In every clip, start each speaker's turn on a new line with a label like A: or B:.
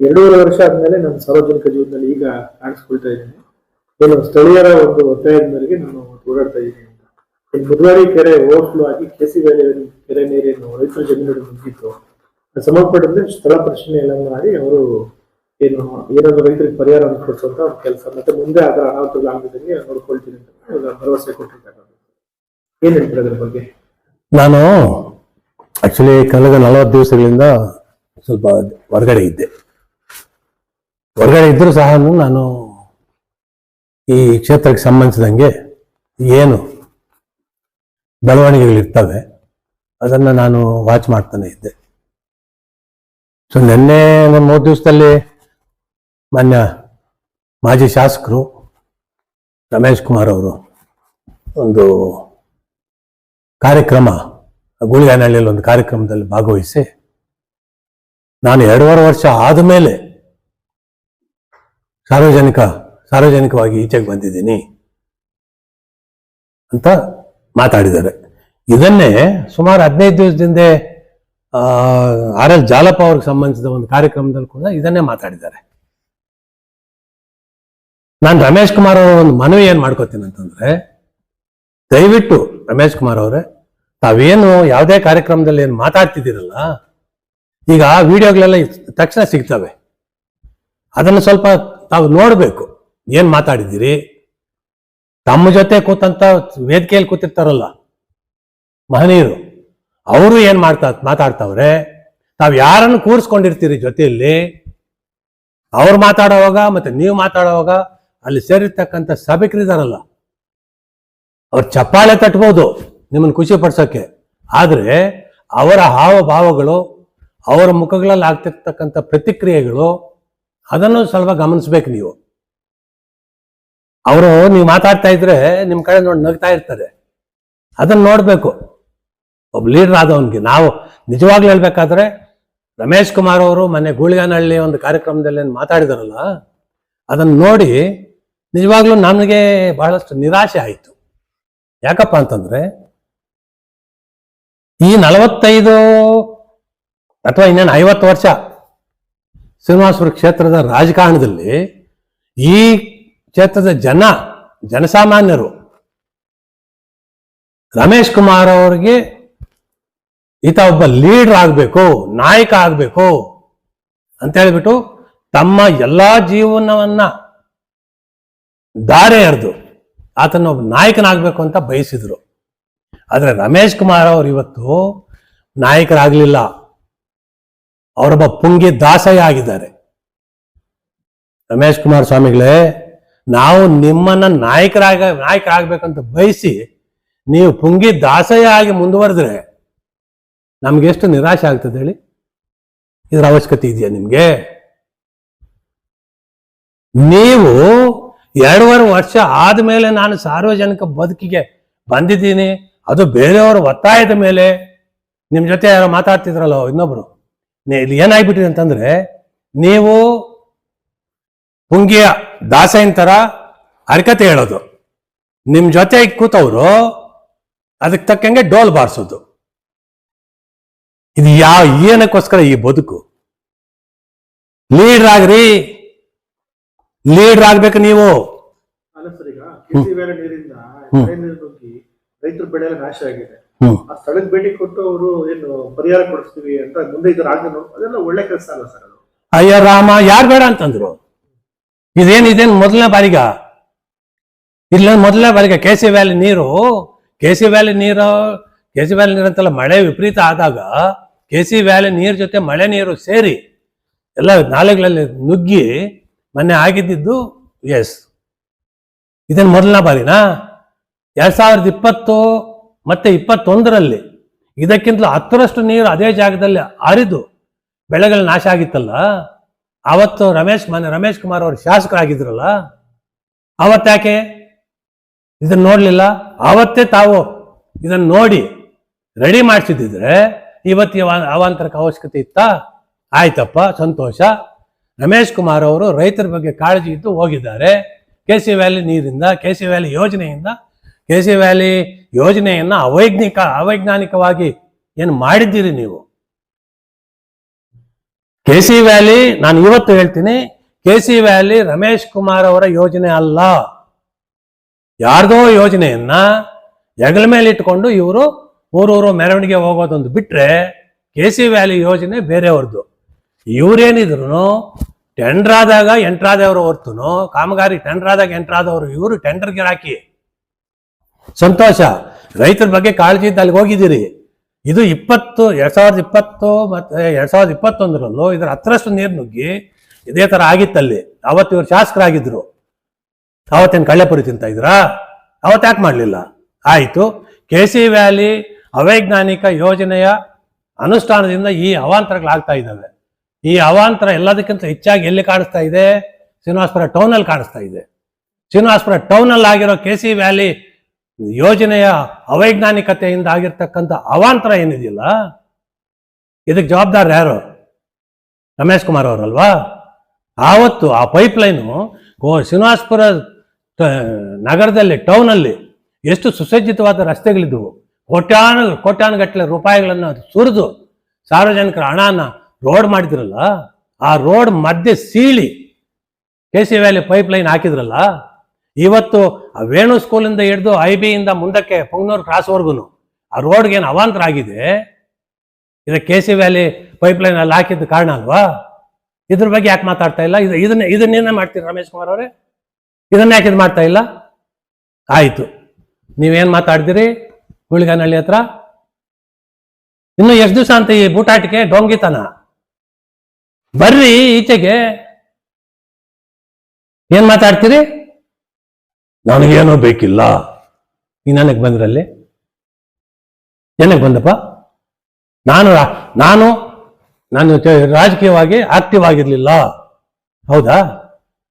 A: ಎರಡೂವರೆ ವರ್ಷ ಆದ್ಮೇಲೆ ನಾನು ಸಾರ್ವಜನಿಕ ಜೀವನದಲ್ಲಿ ಈಗ ಕಾಣಿಸ್ಕೊಳ್ತಾ ಇದ್ದೀನಿ. ಏನು ಸ್ಥಳೀಯರ ಒಂದು ಒತ್ತಾಯದ ಮೇರೆಗೆ ನಾನು ಓಡಾಡ್ತಾ ಇದ್ದೀನಿ ಬುಧವಾರಿ ಕೆರೆ ಓವರ್ಫ್ಲೋ ಆಗಿ ಕೆಸಿ ವ್ಯಾಲಿ ಕೆರೆ ನೀರನ್ನು ರೈತರ ಜಮೀನುಗಳು ಅದು ಸಂಬಂಧಪಟ್ಟಂತೆ ಸ್ಥಳ ಪ್ರಶ್ನೆ ಎಲ್ಲ ಮಾಡಿ ಅವರು ಏನು ಏನಾದ್ರು ರೈತರಿಗೆ ಪರಿಹಾರ ಕೊಡಿಸುವಂತ ಅವ್ರ ಕೆಲಸ. ಮತ್ತೆ ಮುಂದೆ ಅದರ ಅನಾಹುತಗಳು ನೋಡ್ಕೊಳ್ತೀನಿ ಅಂತ ಭರವಸೆ ಕೊಟ್ಟಿದ್ದಾರೆ. ಏನ್ ಹೇಳ್ತೀರ ಅದ್ರ ಬಗ್ಗೆ?
B: ನಾನು ಆಕ್ಚುಲಿ ಕಳೆದ ನಲವತ್ತು ದಿವಸಗಳಿಂದ ಸ್ವಲ್ಪ ಹೊರಗಡೆ ಇದ್ದೆ. ಹೊರಗಡೆ ಇದ್ದರೂ ಸಹ ನಾನು ಈ ಕ್ಷೇತ್ರಕ್ಕೆ ಸಂಬಂಧಿಸಿದಂಗೆ ಏನು ಬೆಳವಣಿಗೆಗಳಿರ್ತವೆ ಅದನ್ನು ನಾನು ವಾಚ್ ಮಾಡ್ತಾನೆ ಇದ್ದೆ. ಸೊ ನಿನ್ನೆ ಒಂದು ಮೂರು ದಿವಸದಲ್ಲಿ ಮಾನ್ಯ ಮಾಜಿ ಶಾಸಕರು ರಮೇಶ್ ಕುಮಾರ್ ಅವರು ಒಂದು ಕಾರ್ಯಕ್ರಮ, ಗುಳಿಗಾನಹಳ್ಳಿಯಲ್ಲಿ ಒಂದು ಕಾರ್ಯಕ್ರಮದಲ್ಲಿ ಭಾಗವಹಿಸಿ ನಾನು ಎರಡೂವರೆ ವರ್ಷ ಆದಮೇಲೆ ಸಾರ್ವಜನಿಕ, ಸಾರ್ವಜನಿಕವಾಗಿ ಈಚೆಗೆ ಬಂದಿದ್ದೀನಿ ಅಂತ ಮಾತಾಡಿದ್ದಾರೆ. ಇದನ್ನೇ ಸುಮಾರು ಹದಿನೈದು ದಿವಸದಿಂದ ಆರ್ ಎಲ್ ಜಾಲಪ್ಪ ಅವ್ರಿಗೆ ಸಂಬಂಧಿಸಿದ ಒಂದು ಕಾರ್ಯಕ್ರಮದಲ್ಲಿ ಕೂಡ ಇದನ್ನೇ ಮಾತಾಡಿದ್ದಾರೆ. ನಾನು ರಮೇಶ್ ಕುಮಾರ್ ಅವರ ಒಂದು ಮನವಿ ಏನು ಮಾಡ್ಕೋತೀನಿ ಅಂತಂದ್ರೆ, ದಯವಿಟ್ಟು ರಮೇಶ್ ಕುಮಾರ್ ಅವರೇ, ತಾವೇನು ಯಾವುದೇ ಕಾರ್ಯಕ್ರಮದಲ್ಲಿ ಏನು ಮಾತಾಡ್ತಿದ್ದೀರಲ್ಲ, ಈಗ ಆ ವಿಡಿಯೋಗಳೆಲ್ಲ ತಕ್ಷಣ ಸಿಗ್ತವೆ. ಅದನ್ನು ಸ್ವಲ್ಪ ತಾವು ನೋಡಬೇಕು. ಏನು ಮಾತಾಡಿದ್ದೀರಿ? ತಮ್ಮ ಜೊತೆ ಕೂತಂತ ವೇದಿಕೆಯಲ್ಲಿ ಕೂತಿರ್ತಾರಲ್ಲ ಮಹನೀಯರು. ಅವರು ಏನು ಮಾಡ್ತಾ ಮಾತಾಡ್ತಾವ್ರೆ? ತಾವು ಯಾರನ್ನು ಕೂರಿಸ್ಕೊಂಡಿರ್ತೀರಿ ಜೊತೆಯಲ್ಲಿ? ಅವ್ರು ಮಾತಾಡೋವಾಗ ಮತ್ತೆ ನೀವು ಮಾತಾಡೋವಾಗ ಅಲ್ಲಿ ಸೇರಿರ್ತಕ್ಕಂಥ ಸಭಿಕರಿದಾರಲ್ಲ. ಅವ್ರು ಚಪ್ಪಾಳೆ ತಟ್ಬೋದು ನಿಮ್ಮನ್ನು ಖುಷಿ ಪಡ್ಸೋಕೆ ಆದರೆ ಅವರ ಹಾವಭಾವಗಳು, ಅವರ ಮುಖಗಳಲ್ಲಿ ಆಗ್ತಿರ್ತಕ್ಕಂಥ ಪ್ರತಿಕ್ರಿಯೆಗಳು ಅದನ್ನು ಸ್ವಲ್ಪ ಗಮನಿಸ್ಬೇಕು ನೀವು. ಅವರು ನೀವು ಮಾತಾಡ್ತಾ ಇದ್ರೆ ನಿಮ್ಮ ಕಡೆ ನೋಡಿ ನಗ್ತಾ ಇರ್ತಾರೆ. ಅದನ್ನು ನೋಡ್ಬೇಕು. ಒಬ್ಬ ಲೀಡರ್ ಆದವನಿಗೆ ನಾವು ನಿಜವಾಗ್ಲೂ ಹೇಳ್ಬೇಕಾದ್ರೆ ರಮೇಶ್ ಕುಮಾರ್ ಅವರು ಮೊನ್ನೆ ಗೂಳಿಗಾನಹಳ್ಳಿ ಒಂದು ಕಾರ್ಯಕ್ರಮದಲ್ಲಿ ಏನು ಮಾತಾಡಿದಾರಲ್ಲ, ಅದನ್ನ ನೋಡಿ ನಿಜವಾಗ್ಲೂ ನನಗೆ ಬಹಳಷ್ಟು ನಿರಾಶೆ ಆಯಿತು. ಯಾಕಪ್ಪ ಅಂತಂದ್ರೆ ಈ ನಲವತ್ತೈದು ಅಥವಾ ಇನ್ನೇನು ಐವತ್ತು ವರ್ಷ ಶ್ರೀನಿವಾಸಪುರ ಕ್ಷೇತ್ರದ ರಾಜಕಾರಣದಲ್ಲಿ ಈ ಕ್ಷೇತ್ರದ ಜನ, ಜನಸಾಮಾನ್ಯರು ರಮೇಶ್ ಕುಮಾರ್ ಅವರಿಗೆ ಈತ ಒಬ್ಬ ಲೀಡರ್ ಆಗಬೇಕು, ನಾಯಕ ಆಗಬೇಕು ಅಂತ ಹೇಳಿಬಿಟ್ಟು ತಮ್ಮ ಎಲ್ಲ ಜೀವನವನ್ನ ದಾರೆ ಎರೆದು ಆತನ ಒಬ್ಬ ನಾಯಕನಾಗಬೇಕು ಅಂತ ಬಯಸಿದ್ರು. ಆದರೆ ರಮೇಶ್ ಕುಮಾರ್ ಅವರು ಇವತ್ತು ನಾಯಕರಾಗಲಿಲ್ಲ. ಅವರೊಬ್ಬ ಪುಂಗಿ ದಾಸಯ್ಯ ಆಗಿದ್ದಾರೆ. ರಮೇಶ್ ಕುಮಾರ್ ಸ್ವಾಮಿಗಳೇ, ನಾವು ನಿಮ್ಮನ್ನ ನಾಯಕರಾಗ, ನಾಯಕರಾಗಬೇಕಂತ ಬಯಸಿ ನೀವು ಪುಂಗಿ ದಾಸಯ್ಯ ಆಗಿ ಮುಂದುವರೆದ್ರೆ ನಮ್ಗೆ ಎಷ್ಟು ನಿರಾಶೆ ಆಗ್ತದೆ ಹೇಳಿ? ಇದರ ಅವಶ್ಯಕತೆ ಇದೆಯಾ ನಿಮ್ಗೆ? ನೀವು ಎರಡೂವರೆ ವರ್ಷ ಆದ್ಮೇಲೆ ನಾನು ಸಾರ್ವಜನಿಕ ಬದುಕಿಗೆ ಬಂದಿದ್ದೀನಿ, ಅದು ಬೇರೆಯವರ ಒತ್ತಾಯದ ಮೇಲೆ. ನಿಮ್ಮ ಜೊತೆ ಯಾರೋ ಮಾತಾಡ್ತಿದ್ರಲ್ಲ ಇನ್ನೊಬ್ರು. ಇಲ್ಲಿ ಏನಾಗ್ಬಿಟ್ಟಿದೆ ಅಂತಂದ್ರೆ ನೀವು ಪುಂಗಿಯ ದಾಸೈನ್ ತರ ಹರಕತೆ ಹೇಳೋದು. ನಿಮ್ ಜೊತೆ ಕೂತವ್ರು ಅದಕ್ಕೆ ತಕ್ಕಂಗೆ ಡೋಲ್ ಬಾರಿಸೋದು. ಇದು ಯಾವ ಏನಕ್ಕೋಸ್ಕರ ಈ ಬದುಕು? ಲೀಡರ್ ಆಗ್ರಿ. ಲೀಡರ್ ಆಗ್ಬೇಕು ನೀವು.
A: ರೈತರ ಬೆಳೆ ನಾಶ ಆಗಿದೆ. ಆ ಸ್ಥಳಕ್ಕೆ ಭೇಟಿ ಕೊಟ್ಟು ಅವರು ಏನು ಪರಿಹಾರ ಕೊಡಿಸ್ತೀವಿ ಅಂತ ಮುಂದೆ ಇದ್ರ ಆಗ ಅದೆಲ್ಲ ಒಳ್ಳೆ ಕೆಲಸ ಅಲ್ಲ ಸರ್ ಅದು.
B: ಅಯ್ಯ ರಾಮ ಯಾರು ಬೇಡ ಅಂತಂದ್ರು? ಇದೇನು ಇದೇನು ಮೊದಲನೇ ಬಾರಿಗ? ಇಲ್ಲ ಮೊದಲನೇ ಬಾರಿಗೆ ಕೆ ಸಿ ವ್ಯಾಲಿ ನೀರು ಕೆ ಸಿ ವ್ಯಾಲಿ ನೀರು ಕೆ ಸಿ ವ್ಯಾಲಿ ನೀರು ಅಂತೆಲ್ಲ ಮಳೆ ವಿಪರೀತ ಆದಾಗ ಕೆ ಸಿ ವ್ಯಾಲಿ ನೀರ್ ಜೊತೆ ಮಳೆ ನೀರು ಸೇರಿ ಎಲ್ಲ ನಾಲೆಗಳಲ್ಲಿ ನುಗ್ಗಿ ಮೊನ್ನೆ ಆಗಿದ್ದಿದ್ದು ಎಸ್ ಇದೇನು ಮೊದಲನೇ ಬಾರಿನಾ? ಎರಡ್ ಸಾವಿರದ ಇಪ್ಪತ್ತು ಮತ್ತೆ ಇಪ್ಪತ್ತೊಂದರಲ್ಲಿ ಇದಕ್ಕಿಂತಲೂ ಹತ್ತರಷ್ಟು ನೀರು ಅದೇ ಜಾಗದಲ್ಲಿ ಹರಿದು ಬೆಳೆಗಳು ನಾಶ ಆಗಿತ್ತಲ್ಲ? ಅವತ್ತು ರಮೇಶ್ ಮನೆ, ರಮೇಶ್ ಕುಮಾರ್ ಅವರು ಶಾಸಕರಾಗಿದ್ರಲ್ಲ? ಅವತ್ತ್ಯಾಕೆ ಇದನ್ನ ನೋಡಲಿಲ್ಲ? ಅವತ್ತೇ ತಾವು ಇದನ್ನ ನೋಡಿ ರೆಡಿ ಮಾಡಿಸಿದ್ರೆ ಇವತ್ತು ಇವ ಅವಾಂತರಕ್ಕೆ ಅವಶ್ಯಕತೆ ಇತ್ತಾ? ಆಯ್ತಪ್ಪ, ಸಂತೋಷ. ರಮೇಶ್ ಕುಮಾರ್ ಅವರು ರೈತರ ಬಗ್ಗೆ ಕಾಳಜಿ ಇದ್ದು ಹೋಗಿದ್ದಾರೆ. ಕೆ ಸಿ ವ್ಯಾಲಿ ನೀರಿಂದ ಕೆ ಸಿ ವ್ಯಾಲಿ ಯೋಜನೆಯಿಂದ ಕೆ ಸಿ ವ್ಯಾಲಿ ಯೋಜನೆಯನ್ನ ಅವೈಜ್ಞಿಕ, ಅವೈಜ್ಞಾನಿಕವಾಗಿ ಏನು ಮಾಡಿದ್ದೀರಿ ನೀವು? ಕೆ ಸಿ ವ್ಯಾಲಿ, ನಾನು ಇವತ್ತು ಹೇಳ್ತೀನಿ K C valley Ramesh Kumar ಅವರ ಯೋಜನೆ ಅಲ್ಲ. ಯಾರ್ದೋ ಯೋಜನೆಯನ್ನ ಹೆಗಲ ಮೇಲೆ ಇಟ್ಕೊಂಡು ಇವರು ಊರೂರು ಮೆರವಣಿಗೆ ಹೋಗೋದೊಂದು ಬಿಟ್ರೆ ಕೆ ಸಿ ವ್ಯಾಲಿ ಯೋಜನೆ ಬೇರೆಯವ್ರದ್ದು ಇವರೇನಿದ್ರು ಟೆಂಡರ್ ಆದಾಗ ಎಂಟ್ರಾದವರು ಹೊರ್ತುನು, ಕಾಮಗಾರಿ ಟೆಂಡರ್ ಆದಾಗ ಎಂಟ್ರಾದವರು, ಇವರು ಟೆಂಡರ್ಗೆ ಹಾಕಿ ಸಂತೋಷ. ರೈತರ ಬಗ್ಗೆ ಕಾಳಜಿ ಇದ್ದ ಅಲ್ಲಿಗೆ ಹೋಗಿದ್ದೀರಿ. ಇದು ಇಪ್ಪತ್ತು, ಎರಡ್ ಸಾವಿರದ ಇಪ್ಪತ್ತು ಮತ್ತೆ ಎರಡ್ ಸಾವಿರದ ಇಪ್ಪತ್ತೊಂದರಲ್ಲೂ ಇದರ ಹತ್ತರಷ್ಟು ನೀರು ನುಗ್ಗಿ ಇದೇ ತರ ಆಗಿತ್ತಲ್ಲಿ. ಅವತ್ತು ಇವರು ಶಾಸಕರಾಗಿದ್ರು. ಅವತ್ತೇನು ಕಳ್ಳೆಪುರಿ ತಿಂತ ಇದ್ರಾ? ಅವತ್ತು ಯಾಕೆ ಮಾಡಲಿಲ್ಲ? ಆಯಿತು. ಕೆ ಸಿ ವ್ಯಾಲಿ ಅವೈಜ್ಞಾನಿಕ ಯೋಜನೆಯ ಅನುಷ್ಠಾನದಿಂದ ಈ ಅವಾಂತರಗಳಾಗ್ತಾ ಇದ್ದಾವೆ. ಈ ಅವಾಂತರ ಎಲ್ಲದಕ್ಕಿಂತ ಹೆಚ್ಚಾಗಿ ಎಲ್ಲಿ ಕಾಣಿಸ್ತಾ ಇದೆ? ಶ್ರೀನಿವಾಸಪುರ ಟೌನಲ್ಲಿ ಕಾಣಿಸ್ತಾ ಇದೆ. ಶ್ರೀನಿವಾಸಪುರ ಟೌನಲ್ಲಿ ಆಗಿರೋ ಕೆ ಸಿ ವ್ಯಾಲಿ ಯೋಜನೆಯ ಅವೈಜ್ಞಾನಿಕತೆಯಿಂದ ಆಗಿರ್ತಕ್ಕಂಥ ಅವಾಂತರ ಏನಿದೆಯಲ್ಲ, ಇದಕ್ಕೆ ಜವಾಬ್ದಾರ ಯಾರು? ರಮೇಶ್ ಕುಮಾರ್ ಅವರಲ್ವಾ? ಆವತ್ತು ಆ ಪೈಪ್ ಲೈನು ಶ್ರೀನಿವಾಸ್ಪುರ ನಗರದಲ್ಲಿ ಟೌನಲ್ಲಿ ಎಷ್ಟು ಸುಸಜ್ಜಿತವಾದ ರಸ್ತೆಗಳಿದ್ದವು ಕೋಟ್ಯಾನು, ಕೋಟ್ಯಾನುಗಟ್ಟಲೆ ರೂಪಾಯಿಗಳನ್ನು ಸುರಿದು ಸಾರ್ವಜನಿಕರ ಹಣನ ರೋಡ್ ಮಾಡಿದ್ರಲ್ಲ, ಆ ರೋಡ್ ಮಧ್ಯೆ ಸೀಳಿ K C valley pipeline ಹಾಕಿದ್ರಲ್ಲ ಇವತ್ತು ವೇಣು ಸ್ಕೂಲಿಂದ ಹಿಡಿದು ಐ ಬಿಯಿಂದ ಮುಂದಕ್ಕೆ ಪುಂಗ್ನೂರು ಕ್ರಾಸ್ವರೆಗೂ ಆ ರೋಡ್ಗೆ ಏನು ಅವಾಂತರ ಆಗಿದೆ? ಇದಕ್ಕೆ ಕೆ ಸಿ ವ್ಯಾಲಿ ಪೈಪ್ಲೈನ್ ಅಲ್ಲಿ ಹಾಕಿದ್ದ ಕಾರಣ ಅಲ್ವಾ? ಇದ್ರ ಬಗ್ಗೆ ಯಾಕೆ ಮಾತಾಡ್ತಾ ಇಲ್ಲ? ಇದು ಇದನ್ನ ಇದನ್ನೇನೇ ಮಾಡ್ತೀರಿ ರಮೇಶ್ ಕುಮಾರ್ ಅವರೇ? ಇದನ್ನ ಯಾಕೆ ಇದು ಮಾಡ್ತಾ ಇಲ್ಲ? ಆಯ್ತು. ನೀವೇನ್ ಮಾತಾಡ್ತೀರಿ ಗುಳಿಗಾನಹಳ್ಳಿ ಹತ್ರ? ಇನ್ನು ಎಷ್ಟು ದಿವಸ ಅಂತ ಈ ಬೂಟಾಟಿಕೆ? ಡೊಂಗಿತನ? ಬರ್ರಿ ಈಚೆಗೆ. ಏನ್ ಮಾತಾಡ್ತೀರಿ? ನನಗೇನೋ ಬೇಕಿಲ್ಲ. ನೀ ನನಗೆ ಬಂದ್ರಲ್ಲಿ? ಏನಕ್ಕೆ ಬಂದಪ್ಪ? ನಾನು ನಾನು ನಾನು ರಾಜಕೀಯವಾಗಿ ಆಕ್ಟಿವ್ ಆಗಿರ್ಲಿಲ್ಲ ಹೌದಾ?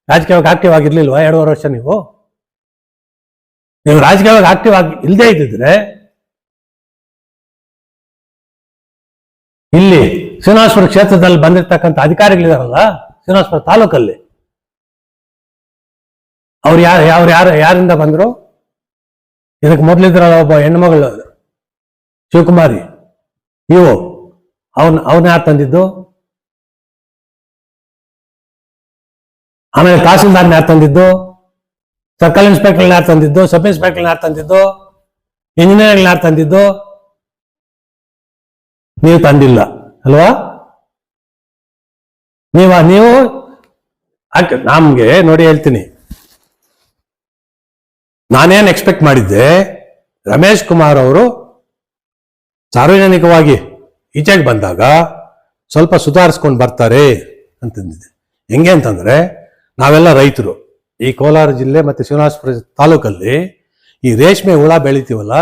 B: ರಾಜಕೀಯವಾಗಿ ಆಕ್ಟಿವ್ ಆಗಿರ್ಲಿಲ್ವಾ ಎರಡೂವರೆ ವರ್ಷ ನೀವು? ನೀವು ರಾಜಕೀಯವಾಗಿ ಆಕ್ಟಿವ್ ಆಗಿ ಇಲ್ಲದೆ ಇದ್ದಿದ್ರೆ ಇಲ್ಲಿ ಶ್ರೀನಿವಾಸಪುರ ಕ್ಷೇತ್ರದಲ್ಲಿ ಬಂದಿರ್ತಕ್ಕಂಥ ಅಧಿಕಾರಿಗಳಿದಾರಲ್ಲ ಶ್ರೀನಿವಾಸಪುರ ತಾಲೂಕಲ್ಲಿ ಅವ್ರು ಯಾರು ಯಾರು ಯಾರು ಯಾರಿಂದ ಬಂದರು? ಇದಕ್ಕೆ ಮೊದಲಿದ್ರಲ್ಲ ಒಬ್ಬ ಹೆಣ್ಮಗಳು ಶಿವಕುಮಾರಿ. ಇವು. ಅವನ್ ಅವನ ಯಾರು ತಂದಿದ್ದು? ಆಮೇಲೆ ತಹಸೀಲ್ದಾರ್ನ ಯಾರು ತಂದಿದ್ದು? ಸರ್ಕಲ್ ಇನ್ಸ್ಪೆಕ್ಟರ್ ಯಾರು ತಂದಿದ್ದು? ಸಬ್ ಇನ್ಸ್ಪೆಕ್ಟರ್ ಯಾರು ತಂದಿದ್ದು? ಇಂಜಿನಿಯರ್ ಯಾರು ತಂದಿದ್ದು? ನೀವು ತಂದಿಲ್ಲ, ಅಲ್ವಾ? ನೀವ ನೀವು ನಮ್ಗೆ ನೋಡಿ ಹೇಳ್ತೀನಿ. ನಾನೇನ್ ಎಕ್ಸ್ಪೆಕ್ಟ್ ಮಾಡಿದ್ದೆ, ರಮೇಶ್ ಕುಮಾರ್ ಅವರು ಸಾರ್ವಜನಿಕವಾಗಿ ಈಚೆಗೆ ಬಂದಾಗ ಸ್ವಲ್ಪ ಸುಧಾರಿಸ್ಕೊಂಡು ಬರ್ತಾರೆ ಅಂತಂದಿದ್ದೆ. ಹೆಂಗೆ ಅಂತಂದ್ರೆ, ನಾವೆಲ್ಲ ರೈತರು, ಈ ಕೋಲಾರ ಜಿಲ್ಲೆ ಮತ್ತು ಶಿವನಾಜಪುರ ತಾಲೂಕಲ್ಲಿ ಈ ರೇಷ್ಮೆ ಹುಳ ಬೆಳಿತೀವಲ್ಲ,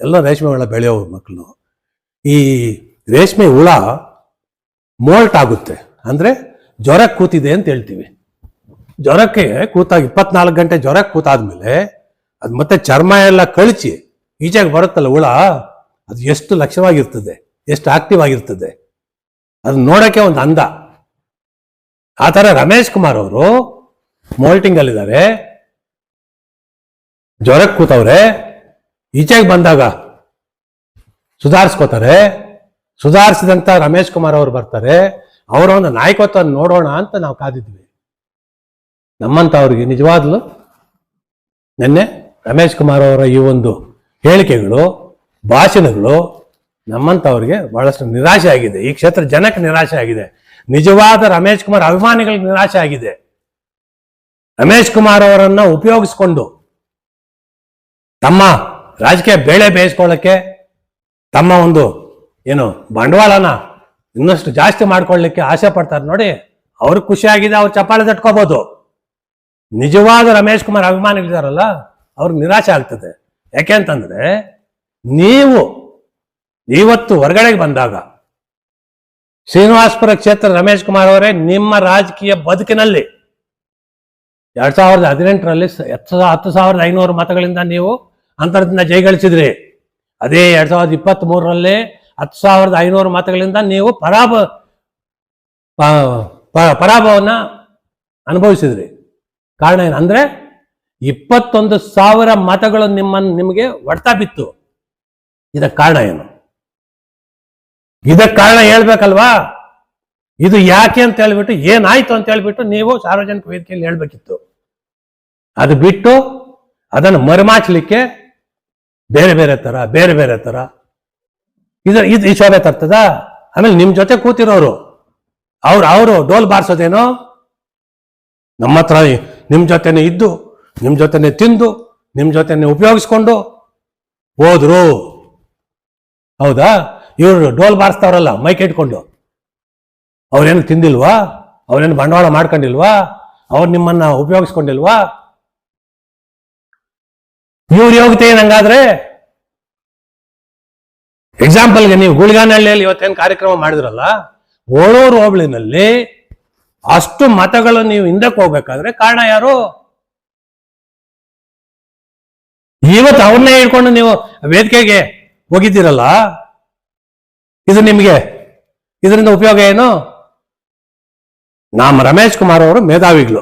B: ಎಲ್ಲ ರೇಷ್ಮೆ ಹುಳ ಬೆಳೆಯೋ ಮಕ್ಕಳು. ಈ ರೇಷ್ಮೆ ಹುಳ ಮೋಲ್ಟ್ ಆಗುತ್ತೆ. ಅಂದರೆ ಜ್ವರಕ್ಕೆ ಕೂತಿದೆ ಅಂತ ಹೇಳ್ತೀವಿ. ಜ್ವರಕ್ಕೆ ಕೂತಾಗ ಇಪ್ಪತ್ನಾಲ್ಕು ಗಂಟೆ ಜ್ವರಕ್ಕೆ ಕೂತಾದ್ಮೇಲೆ ಅದು ಮತ್ತೆ ಚರ್ಮ ಎಲ್ಲ ಕಳಿಸಿ ಈಚೆಗೆ ಬರುತ್ತಲ್ಲ ಹುಳ, ಅದು ಎಷ್ಟು ಲಕ್ಷವಾಗಿರ್ತದೆ, ಎಷ್ಟು ಆಕ್ಟಿವ್ ಆಗಿರ್ತದೆ. ಅದನ್ನ ನೋಡೋಕೆ ಒಂದು ಅಂದ. ಆ ಥರ ರಮೇಶ್ ಕುಮಾರ್ ಅವರು ಮೋಲ್ಟಿಂಗ್ ಅಲ್ಲಿದ್ದಾರೆ ಜ್ವರಕ್ಕೆ ಕೂತವ್ರೆ. ಈಚೆಗೆ ಬಂದಾಗ ಸುಧಾರಿಸ್ಕೋತಾರೆ. ಸುಧಾರಿಸಿದಂತ ರಮೇಶ್ ಕುಮಾರ್ ಅವರು ಬರ್ತಾರೆ. ಅವರ ಒಂದು ನಾಯಕತ್ವ ನೋಡೋಣ ಅಂತ ನಾವು ಕಾದಿದ್ವಿ. ನಮ್ಮಂತವ್ರಿಗೆ ನಿಜವಾದ್ಲು ನಿನ್ನೆ ರಮೇಶ್ ಕುಮಾರ್ ಅವರ ಈ ಒಂದು ಹೇಳಿಕೆಗಳು, ಭಾಷಣಗಳು ನಮ್ಮಂಥವ್ರಿಗೆ ಬಹಳಷ್ಟು ನಿರಾಶೆ ಆಗಿದೆ. ಈ ಕ್ಷೇತ್ರ ಜನಕ್ಕೆ ನಿರಾಶೆ ಆಗಿದೆ. ನಿಜವಾದ ರಮೇಶ್ ಕುಮಾರ್ ಅಭಿಮಾನಿಗಳಿಗೆ ನಿರಾಶೆ ಆಗಿದೆ. ರಮೇಶ್ ಕುಮಾರ್ ಅವರನ್ನ ಉಪಯೋಗಿಸ್ಕೊಂಡು ತಮ್ಮ ರಾಜಕೀಯ ಬೇಳೆ ಬೇಯಿಸ್ಕೊಳ್ಳಕ್ಕೆ ತಮ್ಮ ಒಂದು ಏನು ಬಂಡವಾಳನ ಇನ್ನಷ್ಟು ಜಾಸ್ತಿ ಮಾಡ್ಕೊಳ್ಳಿಕ್ಕೆ ಆಸೆ ಪಡ್ತಾರೆ ನೋಡಿ, ಅವ್ರಿಗೆ ಖುಷಿ ಆಗಿದೆ ಅವ್ರು ಚಪ್ಪಾಳೆ ತಟ್ಕೋಬಹುದು ನಿಜವಾದ ರಮೇಶ್ ಕುಮಾರ್ ಅಭಿಮಾನಿಗಳಿದಾರಲ್ಲ ಅವ್ರಿಗೆ ನಿರಾಶೆ ಆಗ್ತದೆ. ಯಾಕೆ ಅಂತಂದ್ರೆ ನೀವು ಇವತ್ತು ಹೊರಗಡೆಗೆ ಬಂದಾಗ ಶ್ರೀನಿವಾಸಪುರ ಕ್ಷೇತ್ರ ರಮೇಶ್ ಕುಮಾರ್ ಅವರೇ ನಿಮ್ಮ ರಾಜಕೀಯ ಬದುಕಿನಲ್ಲಿ ಎರಡ್ ಸಾವಿರದ ಹದಿನೆಂಟರಲ್ಲಿ ಹತ್ತು ಸಾವಿರದ ಐನೂರು ಮತಗಳಿಂದ ನೀವು ಅಂತರದಿಂದ ಜಯಗಳಿಸಿದ್ರಿ ಅದೇ ಎರಡ್ ಸಾವಿರದ ಇಪ್ಪತ್ತ್ ಮೂರರಲ್ಲಿ ಹತ್ತು ಸಾವಿರದ ಐನೂರು ಮತಗಳಿಂದ ನೀವು ಪರಾಭ ಪರಾಭವನ್ನ ಅನುಭವಿಸಿದ್ರಿ. ಕಾರಣ ಏನು ಅಂದ್ರೆ ಇಪ್ಪತ್ತೊಂದು ಸಾವಿರ ಮತಗಳು ನಿಮ್ಮನ್ನು ನಿಮಗೆ ಹೊಡ್ತಾ ಬಿತ್ತು. ಇದಕ್ಕೆ ಕಾರಣ ಏನು? ಇದಕ್ಕೆ ಕಾರಣ ಹೇಳ್ಬೇಕಲ್ವಾ? ಇದು ಯಾಕೆ ಅಂತ ಹೇಳ್ಬಿಟ್ಟು, ಏನಾಯ್ತು ಅಂತ ಹೇಳ್ಬಿಟ್ಟು ನೀವು ಸಾರ್ವಜನಿಕ ವೇದಿಕೆಯಲ್ಲಿ ಹೇಳ್ಬೇಕಿತ್ತು. ಅದು ಬಿಟ್ಟು ಅದನ್ನು ಮರುಮಾಚಲಿಕ್ಕೆ ಬೇರೆ ಬೇರೆ ತರ ಬೇರೆ ಬೇರೆ ತರ ಇದು ಇದು ಈ ಶೋಭೆ ತರ್ತದ? ಆಮೇಲೆ ನಿಮ್ ಜೊತೆ ಕೂತಿರೋರು, ಅವ್ರು, ಅವರು ಡೋಲ್ ಬಾರಿಸೋದೇನೋ? ನಮ್ಮ ಹತ್ರ ನಿಮ್ ಜೊತೆನೆ ಇದ್ದು ನಿಮ್ ಜೊತೆನೆ ತಿಂದು ನಿಮ್ಮ ಜೊತೆನೆ ಉಪಯೋಗಿಸ್ಕೊಂಡು ಹೋದ್ರು. ಹೌದಾ? ಇವರು ಡೋಲ್ ಬಾರಿಸ್ತಾವ್ರಲ್ಲ, ಮೈಕ್ ಇಟ್ಕೊಂಡು. ಅವ್ರೇನು ತಿಂದಿಲ್ವಾ? ಅವ್ರೇನು ಬಂಡವಾಳ ಮಾಡ್ಕೊಂಡಿಲ್ವಾ? ಅವ್ರು ನಿಮ್ಮನ್ನ ಉಪಯೋಗಿಸ್ಕೊಂಡಿಲ್ವಾ? ಇವ್ರ ಯೋಗ್ಯತೆ ಏನಂಗಾದ್ರೆ ಎಕ್ಸಾಂಪಲ್ಗೆ ನೀವು ಗುಳಿಗಾನಹಳ್ಳಿಯಲ್ಲಿ ಇವತ್ತೇನು ಕಾರ್ಯಕ್ರಮ ಮಾಡಿದ್ರಲ್ಲ, ಓಳೂರು ಹೋಬಳಿನಲ್ಲಿ ಅಷ್ಟು ಮತಗಳು ನೀವು ಹಿಂದಕ್ಕೆ ಹೋಗ್ಬೇಕಾದ್ರೆ ಕಾರಣ ಯಾರು? ಇವತ್ತು ಅವ್ರನ್ನೇ ಹಿಡ್ಕೊಂಡು ನೀವು ವೇದಿಕೆಗೆ ಹೋಗಿದ್ದೀರಲ್ಲ? ಇದು ನಿಮಗೆ. ಇದರಿಂದ ಉಪಯೋಗ ಏನು? ನಮ್ಮ ರಮೇಶ್ ಕುಮಾರ್ ಅವರು ಮೇಧಾವಿಗಳು.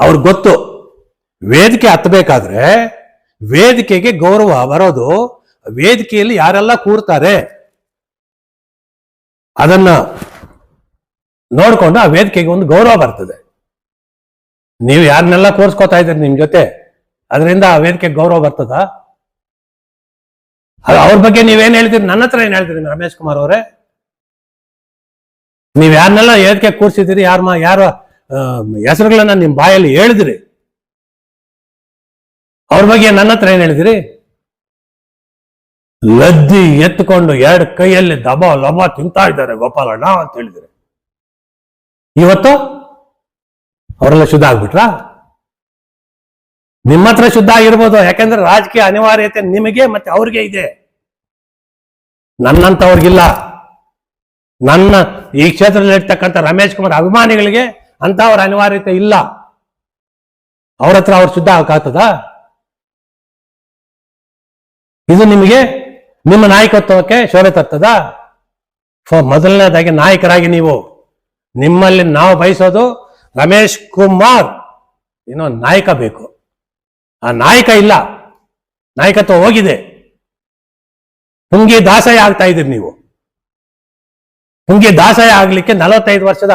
B: ಅವ್ರಿಗೆ ಗೊತ್ತು. ವೇದಿಕೆ ಹತ್ತಬೇಕಾದ್ರೆ ವೇದಿಕೆಗೆ ಗೌರವ ಬರೋದು ವೇದಿಕೆಯಲ್ಲಿ ಯಾರೆಲ್ಲ ಕೂರ್ತಾರೆ. ಅದನ್ನ ನೋಡಿಕೊಂಡು ಆ ವೇದಿಕೆಗೆ ಒಂದು ಗೌರವ ಬರ್ತದೆ. ನೀವು ಯಾರನ್ನೆಲ್ಲ ಕೂರಿಸ್ಕೋತಾ ಇದ್ದೀರಿ ನಿಮ್ ಜೊತೆ? ಅದರಿಂದ ಆ ವೇದಿಕೆ ಗೌರವ ಬರ್ತದ? ಅವ್ರ ಬಗ್ಗೆ ನೀವೇನ್ ಹೇಳ್ತೀರಿ? ನನ್ನ ಹತ್ರ ಏನ್ ಹೇಳ್ತೀರಿ ರಮೇಶ್ ಕುಮಾರ್ ಅವರೇ? ನೀವ್ ಯಾರನ್ನೆಲ್ಲ ವೇದಿಕೆ ಕೂರಿಸಿದಿರಿ ಯಾರ ಯಾರ ಹೆಸರುಗಳನ್ನ ನಿಮ್ ಬಾಯಲ್ಲಿ ಹೇಳಿದ್ರಿ? ಅವ್ರ ಬಗ್ಗೆ ನನ್ನ ಹತ್ರ ಏನ್ ಹೇಳಿದಿರಿ? ಲದ್ದಿ ಎತ್ಕೊಂಡು ಎರಡು ಕೈಯಲ್ಲಿ ದಬ ಲಬ ತಿಂತಾ ಇದ್ದಾರೆ ಗೋಪಾಲಣ್ಣ ಅಂತ ಹೇಳಿದಿರಿ. ಇವತ್ತು? ಅವರೆಲ್ಲ ಶುದ್ಧ ಆಗ್ಬಿಟ್ರಾ? ನಿಮ್ಮ ಹತ್ರ ಶುದ್ಧ ಆಗಿರ್ಬೋದು. ಯಾಕಂದ್ರೆ ರಾಜಕೀಯ ಅನಿವಾರ್ಯತೆ ನಿಮಗೆ ಮತ್ತೆ ಅವ್ರಿಗೆ ಇದೆ. ನನ್ನಂತವ್ರಿಗಿಲ್ಲ. ನನ್ನ ಈ ಕ್ಷೇತ್ರದಲ್ಲಿ ಇರ್ತಕ್ಕಂಥ ರಮೇಶ್ ಕುಮಾರ್ ಅಭಿಮಾನಿಗಳಿಗೆ ಅಂತ ಅವ್ರ ಅನಿವಾರ್ಯತೆ ಇಲ್ಲ. ಅವ್ರ ಹತ್ರ ಅವ್ರು ಶುದ್ಧ ಆಗ್ತದ? ಇದು ನಿಮಗೆ ನಿಮ್ಮ ನಾಯಕತ್ವಕ್ಕೆ ಶೋಭೆ ತರ್ತದ? ಮೊದಲನೇದಾಗಿ ನಾಯಕರಾಗಿ ನೀವು. ನಿಮ್ಮಲ್ಲಿ ನಾವು ಬಯಸೋದು ರಮೇಶ್ ಕುಮಾರ್. ಇನ್ನೊಂದು ನಾಯಕ ಬೇಕು. ಆ ನಾಯಕ ಇಲ್ಲ. ನಾಯಕತ್ವ ಹೋಗಿದೆ. ಹುಂಗಿ ದಾಸಯ ಆಗ್ತಾ ಇದ್ದೀರಿ ನೀವು. ಹುಂಗಿ ದಾಸಯ ಆಗ್ಲಿಕ್ಕೆ ನಲವತ್ತೈದು ವರ್ಷದ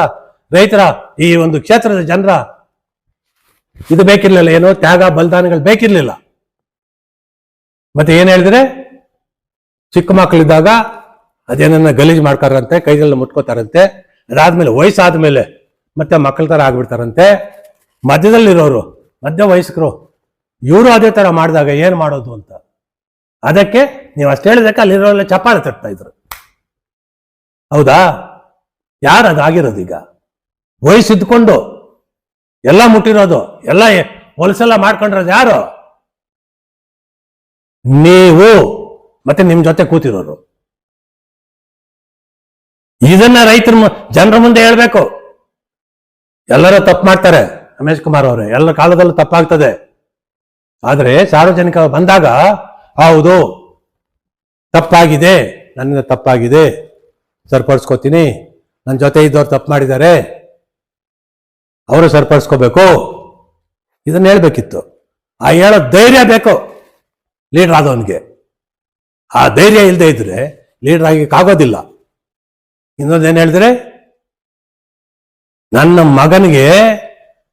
B: ರೈತರ ಈ ಒಂದು ಕ್ಷೇತ್ರದ ಜನರ ಇದು ಬೇಕಿರ್ಲಿಲ್ಲ. ಏನೋ ತ್ಯಾಗ, ಬಲಿದಾನಗಳು ಬೇಕಿರ್ಲಿಲ್ಲ. ಮತ್ತೆ ಏನ್ ಹೇಳಿದ್ರೆ, ಚಿಕ್ಕ ಮಕ್ಕಳಿದ್ದಾಗ ಅದೇನನ್ನ ಗಲೀಜ್ ಮಾಡ್ತಾರಂತೆ ಕೈಗೆಲ್ಲ ಮುಟ್ಕೋತಾರಂತೆ, ಅದಾದ್ಮೇಲೆ ವಯಸ್ಸಾದ್ಮೇಲೆ ಮತ್ತೆ ಮಕ್ಕಳ ತರ ಆಗ್ಬಿಡ್ತಾರಂತೆ. ಮಧ್ಯದಲ್ಲಿರೋರು ಮಧ್ಯ ವಯಸ್ಕರು ಇವರು ಅದೇ ತರ ಮಾಡಿದಾಗ ಏನ್ ಮಾಡೋದು ಅಂತ. ಅದಕ್ಕೆ ನೀವು ಅಷ್ಟು ಹೇಳಿದಕ್ಕೆ ಅಲ್ಲಿರೋಲ್ಲ ಚಪ್ಪಾಳೆ ತಟ್ತಾ ಇದ್ರು. ಹೌದಾ? ಯಾರು ಅದಾಗಿರೋದು ಈಗ? ವಯಸ್ಸಿದ್ಕೊಂಡು ಎಲ್ಲ ಮುಟ್ಟಿರೋದು, ಎಲ್ಲ ಹೊಲಸೆಲ್ಲ ಮಾಡ್ಕೊಂಡಿರೋದು ಯಾರು? ನೀವು ಮತ್ತೆ ನಿಮ್ ಜೊತೆ ಕೂತಿರೋರು. ಇದನ್ನ ರೈತರ ಜನರ ಮುಂದೆ ಹೇಳ್ಬೇಕು. ಎಲ್ಲರೂ ತಪ್ಪು ಮಾಡ್ತಾರೆ. ರಮೇಶ್ ಕುಮಾರ್ ಅವರು, ಎಲ್ಲ ಕಾಲದಲ್ಲೂ ತಪ್ಪಾಗ್ತದೆ. ಆದ್ರೆ ಸಾರ್ವಜನಿಕ ಬಂದಾಗ, ಹೌದು, ತಪ್ಪಾಗಿದೆ, ನನ್ನಿಂದ ತಪ್ಪಾಗಿದೆ, ಸರಿಪಡಿಸ್ಕೋತೀನಿ ನನ್ನ ಜೊತೆ ಇದ್ದವ್ರು ತಪ್ಪು ಮಾಡಿದ್ದಾರೆ, ಅವರು ಸರಿಪಡಿಸ್ಕೋಬೇಕು. ಇದನ್ನ ಹೇಳಬೇಕಿತ್ತು. ಆ ಹೇಳೋ ಧೈರ್ಯ ಬೇಕು ಲೀಡರ್ ಆದವನಿಗೆ. ಆ ಧೈರ್ಯ ಇಲ್ಲದೆ ಇದ್ರೆ ಲೀಡರ್ ಇನ್ನೊಂದು ಏನು ಹೇಳಿದ್ರೆ, ನನ್ನ ಮಗನಿಗೆ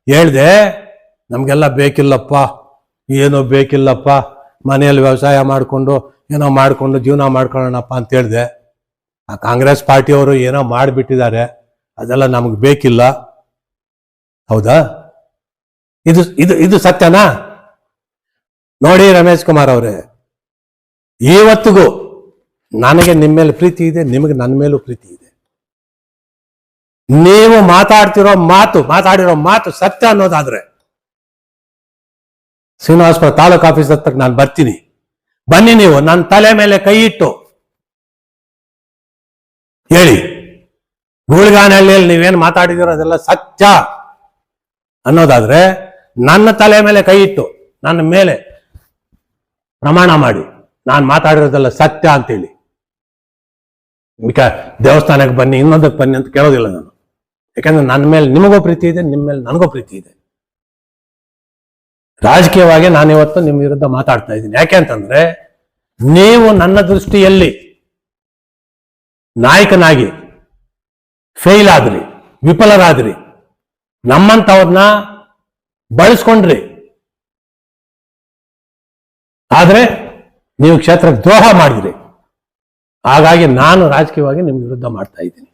B: ಹೇಳ್ದೆ, ನಮಗೆಲ್ಲ ಬೇಕಿಲ್ಲಪ್ಪ ಏನೋ ಬೇಕಿಲ್ಲಪ್ಪ, ಮನೆಯಲ್ಲಿ ವ್ಯವಸಾಯ ಮಾಡಿಕೊಂಡು, ಏನೋ ಮಾಡಿಕೊಂಡು ಜೀವನ ಮಾಡ್ಕೊಳ್ಳೋಣಪ್ಪ ಅಂತ ಹೇಳಿದೆ. ಆ ಕಾಂಗ್ರೆಸ್ ಪಾರ್ಟಿಯವರು ಏನೋ ಮಾಡಿಬಿಟ್ಟಿದ್ದಾರೆ, ಅದೆಲ್ಲ ನಮಗೆ ಬೇಕಿಲ್ಲ. ಹೌದಾ? ಇದು ಇದು ಇದು ಸತ್ಯನಾ? ನೋಡಿ ರಮೇಶ್ ಕುಮಾರ್ ಅವರೇ ಇವತ್ತಿಗೂ ನನಗೆ ನಿಮ್ಮ ಮೇಲೆ ಪ್ರೀತಿ ಇದೆ, ನಿಮಗೆ ನನ್ನ ಮೇಲೂ ಪ್ರೀತಿ ಇದೆ. ನೀವು ಮಾತಾಡ್ತಿರೋ ಮಾತು, ಮಾತಾಡಿರೋ ಮಾತು ಸತ್ಯ ಅನ್ನೋದಾದ್ರೆ ಶ್ರೀನಿವಾಸಪುರ ತಾಲೂಕು ಆಫೀಸ್ ಹತ್ತಕ್ಕೆ ನಾನು ಬರ್ತೀನಿ. ಬನ್ನಿ ನೀವು ನನ್ನ ತಲೆ ಮೇಲೆ ಕೈ ಇಟ್ಟು. ಹೇಳಿ. ಗೂಳಿಗಾನಹಳ್ಳಿಯಲ್ಲಿ ನೀವೇನು ಮಾತಾಡಿದಿರೋ ಅದೆಲ್ಲ ಸತ್ಯ. ಅನ್ನೋದಾದ್ರೆ, ನನ್ನ ತಲೆ ಮೇಲೆ ಕೈ ಇಟ್ಟು, ನನ್ನ ಮೇಲೆ ಪ್ರಮಾಣ ಮಾಡಿ, ನಾನು ಮಾತಾಡಿರೋದೆಲ್ಲ ಸತ್ಯ ಅಂತೇಳಿ. ಬಿಕ ದೇವಸ್ಥಾನಕ್ಕೆ ಬನ್ನಿ, ಇನ್ನೊಂದಕ್ಕೆ ಬನ್ನಿ ಅಂತ ಕೇಳೋದಿಲ್ಲ ನಾನು. ಯಾಕಂದ್ರೆ ನನ್ನ ಮೇಲೆ ನಿಮಗೂ ಪ್ರೀತಿ ಇದೆ ನಿಮ್ಮ ಮೇಲೆ ನನಗೂ ಪ್ರೀತಿ ಇದೆ. ರಾಜಕೀಯವಾಗಿ ನಾನು ಇವತ್ತು ನಿಮ್ಮ ವಿರುದ್ಧ ಮಾತಾಡ್ತಾ ಇದ್ದೀನಿ. ಯಾಕೆ ಅಂತಂದ್ರೆ, ನೀವು ನನ್ನ ದೃಷ್ಟಿಯಲ್ಲಿ ನಾಯಕನಾಗಿ ಫೇಲ್ ಆದ್ರಿ, ವಿಫಲರಾದ್ರಿ ನಮ್ಮಂತವ್ರನ್ನ ಬಳಸ್ಕೊಂಡ್ರಿ. ಆದ್ರೆ ನೀವು ಕ್ಷೇತ್ರಕ್ಕೆ ದ್ರೋಹ ಮಾಡಿದ್ರಿ. ಹಾಗಾಗಿ ನಾನು ರಾಜಕೀಯವಾಗಿ ನಿಮ್ಮ ವಿರುದ್ಧ ಮಾಡ್ತಾ ಇದ್ದೀನಿ.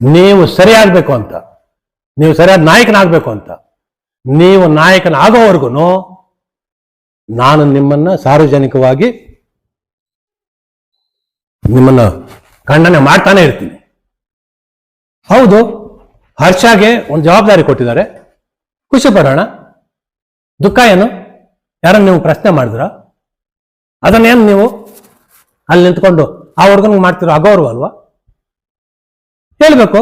B: ನೀವು ಸರಿಯಾಗಬೇಕು ಅಂತ, ನೀವು ಸರಿಯಾದ ನಾಯಕನಾಗಬೇಕು ಅಂತ ನೀವು ನಾಯಕನ ಆಗೋವರೆಗೂ ನಾನು ನಿಮ್ಮನ್ನ ಸಾರ್ವಜನಿಕವಾಗಿ ನಿಮ್ಮನ್ನ ಖಂಡನೆ ಮಾಡ್ತಾನೆ ಇರ್ತೀನಿ. ಹೌದು, ಹರ್ಷಾಗೆ ಒಂದು ಜವಾಬ್ದಾರಿ ಕೊಟ್ಟಿದ್ದಾರೆ. ಖುಷಿ ಪಡೋಣ. ದುಃಖ ಏನು? ಯಾರನ್ನ ನೀವು ಪ್ರಶ್ನೆ ಮಾಡಿದ್ರ? ಅದನ್ನೇನು ನೀವು ಅಲ್ಲಿ ನಿಂತ್ಕೊಂಡು ಆ ಹುಡುಗನಿಗೆ ಮಾಡ್ತಿರೋ ಅಗೌರವ ಅಲ್ವಾ? ಹೇಳ್ಬೇಕು.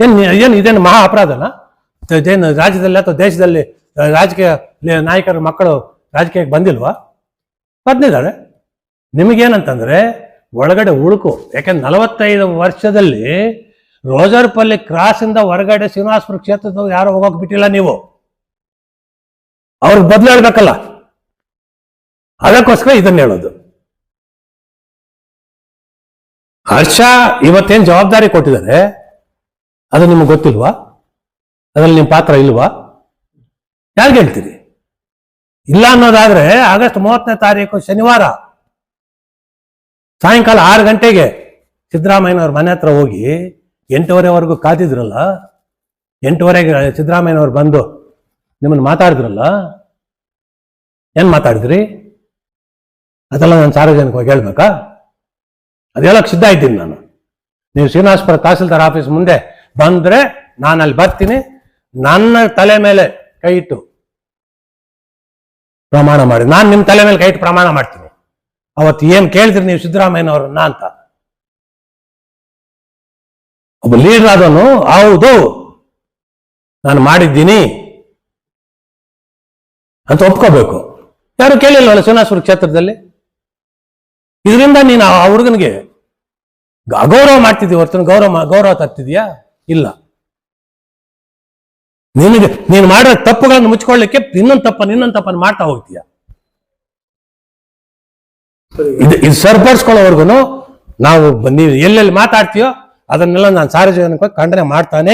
B: ಏನ್ ಏನು ಇದೇನು ಮಹಾ ಅಪರಾಧನ? ಇದೇನು ರಾಜ್ಯದಲ್ಲಿ ಅಥವಾ ದೇಶದಲ್ಲಿ ರಾಜಕೀಯ ನಾಯಕರ ಮಕ್ಕಳು ರಾಜಕೀಯಕ್ಕೆ ಬಂದಿಲ್ವಾ? ಬಂದಿದ್ದಾರೆ. ನಿಮಗೇನಂತಂದ್ರೆ ಒಳಗಡೆ ಉಳುಕು ಯಾಕಂದ್ರೆ ನಲವತ್ತೈದು ವರ್ಷದಲ್ಲಿ ರೋಜರ್ಪಲ್ಲಿ ಕ್ರಾಸ್ ಇಂದ ಹೊರಗಡೆ ಶ್ರೀನಿವಾಸಪುರ ಕ್ಷೇತ್ರದ ಯಾರು ಹೋಗೋಕೆ ಬಿಟ್ಟಿಲ್ಲ ನೀವು. ಅವ್ರಿಗೆ ಬದಲು ಹೇಳ್ಬೇಕಲ್ಲ. ಅದಕ್ಕೋಸ್ಕರ ಇದನ್ನ ಹೇಳೋದು. ಹರ್ಷ ಇವತ್ತೇನ್ ಜವಾಬ್ದಾರಿ ಕೊಟ್ಟಿದ್ದಾರೆ? ಅದು ನಿಮ್ಗೆ ಗೊತ್ತಿಲ್ವಾ? ಅದ್ರಲ್ಲಿ ನಿಮ್ಮ ಪಾತ್ರ ಇಲ್ವಾ? ಯಾರು ಹೇಳ್ತೀರಿ ಇಲ್ಲ ಅನ್ನೋದಾದ್ರೆ ಆಗಸ್ಟ್ ಮೂವತ್ತನೇ ತಾರೀಕು ಶನಿವಾರ ಸಾಯಂಕಾಲ ಆರು ಗಂಟೆಗೆ ಸಿದ್ದರಾಮಯ್ಯನವ್ರ ಮನೆ ಹತ್ರ ಹೋಗಿ ಎಂಟೂವರೆವರೆಗೂ ಕಾದಿದ್ರಲ್ಲ? ಎಂಟೂವರೆಗೆ ಸಿದ್ದರಾಮಯ್ಯನವ್ರು ಬಂದು ನಿಮ್ಮನ್ನು ಮಾತಾಡಿದ್ರಲ್ಲ? ಏನು ಮಾತಾಡಿದ್ರಿ? ಅದೆಲ್ಲ ನಾನು ಸಾರ್ವಜನಿಕವಾಗಿ ಹೇಳ್ಬೇಕಾ? ಅದೆಲ್ಲ ಸಿದ್ಧ ಇದ್ದೀನಿ ನಾನು. ನೀವು ಶ್ರೀನಿವಾಸಪುರ ತಹಸೀಲ್ದಾರ್ ಆಫೀಸ್ ಮುಂದೆ ಬಂದರೆ ನಾನು ಅಲ್ಲಿ ಬರ್ತೀನಿ. ನನ್ನ ತಲೆ ಮೇಲೆ ಕೈ ಇಟ್ಟು ಪ್ರಮಾಣ ಮಾಡಿ. ನಾನು ನಿಮ್ಮ ತಲೆ ಮೇಲೆ ಕೈ ಇಟ್ಟು ಪ್ರಮಾಣ ಮಾಡ್ತೀನಿ. ಅವತ್ತು ಏನ್ ಕೇಳಿದ್ರಿ ನೀವು ಸಿದ್ದರಾಮಯ್ಯನವ್ರನ್ನ ಅಂತ. ಒಬ್ಬ ಲೀಡರ್ ಆದವನು, ಹೌದು, ನಾನು ಮಾಡಿದ್ದೀನಿ ಅಂತ ಒಪ್ಕೋಬೇಕು. ಯಾರು ಕೇಳಿಲ್ವಲ್ಲ ಸೋನಾಸುರ ಕ್ಷೇತ್ರದಲ್ಲಿ? ಇದರಿಂದ ನೀನು ಆ ಹುಡುಗನಿಗೆ ಅಗೌರವ ಮಾಡ್ತಿದ್ದೀವಿ ಹೊರತು ಗೌರವ ಗೌರವ ತರ್ತಿದ್ಯಾ ಇಲ್ಲ. ನಿನಗೆ, ನೀನು ಮಾಡೋ ತಪ್ಪುಗಳನ್ನು ಮುಚ್ಕೊಳ್ಳಿಕ್ಕೆ ಇನ್ನೊಂದು ತಪ್ಪನ್ನು ಇನ್ನೊಂದು ತಪ್ಪನ್ನು ಮಾಡ್ತಾ ಹೋಗ್ತೀಯ? ಇದು ಇದು ಸರಿಪಡಿಸ್ಕೊಳ್ಳೋವರೆಗೂ ನಾವು ನೀವು ಎಲ್ಲೆಲ್ಲಿ ಮಾತಾಡ್ತೀಯೋ ಅದನ್ನೆಲ್ಲ ನಾನು ಸಾರ್ವಜನಿಕ ಖಂಡನೆ ಮಾಡ್ತಾನೆ